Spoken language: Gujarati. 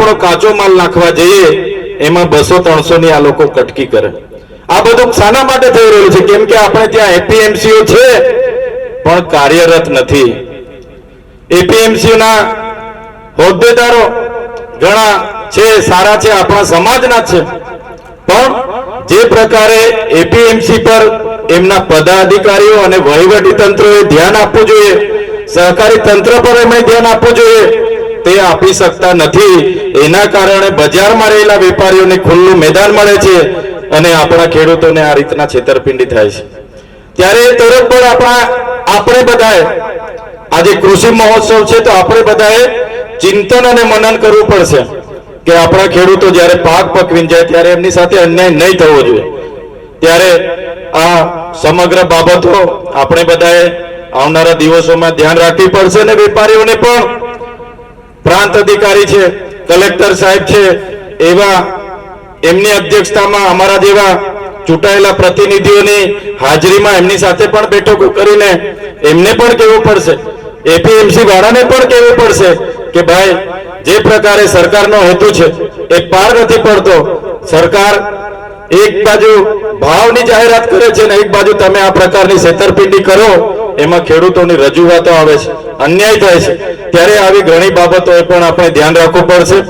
આપણો કાચો માલ નાખવા જઈએ, એમાં બસો ત્રણસો ની આ લોકો કટકી કરે. આ બધું શાના માટે થઈ રહ્યું છે? કેમ કે આપણે ત્યાં એપીએમસીઓ છે, પણ કાર્યરત નથી. એપીએમસી ના હોદ્દેદારો ઘણા છે, સારા છે, આપણા સમાજના છે. પણ જે પ્રકારે એપીએમસી પર એમના પદાધિકારીઓ અને વહીવટી તંત્રોએ ધ્યાન આપવું જોઈએ, સહકારી તંત્ર પર એમણે ધ્યાન આપવું જોઈએ તે આપી શકતા નથી. એના કારણે બજારમાં રહેલા વેપારીઓને ખુલ્લું મેદાન મળે છે અને આપણા ખેડૂતોને આ રીતના છેતરપિંડી થાય છે. ત્યારે તરત પણ આપણા આપણે બધાએ, આજે કૃષિ મહોત્સવ છે તો આપણે બધાએ ચિંતન અને મનન કરવું પડશે કે આપણા ખેડૂતો જ્યારે પાક પકવીને જાય ત્યારે એમની સાથે અન્યાય નહીં થવો જોઈએ. ત્યારે આ સમગ્ર બાબતો આપણે બધાએ આવનારા દિવસોમાં ધ્યાન રાખવી પડશે અને વેપારીઓને પણ પ્રાંત અધિકારી છે, કલેક્ટર સાહેબ છે, એવા એમની અધ્યક્ષતામાં અમારા જેવા ચૂંટાયેલા પ્રતિનિધિઓની હાજરીમાં એમની સાથે પણ બેઠકો કરીને એમને પણ કહેવું પડશે એપીએમસી વાળાને પણ કહેવું પડશે કે ભાઈ, જે પ્રકારે સરકારનો હેતુ છે, એ પાર નથી પડતો. સરકાર એક બાજુ ભાવની જાહેરાત કરે છે ને એક બાજુ તમે આ પ્રકારની છેતરપિંડી કરો એમાં ખેડૂતોની રજૂઆતો આવે છે, અન્યાય થાય છે. ત્યારે આવી ઘણી બાબતોએ પણ આપણે ધ્યાન રાખવું પડશે.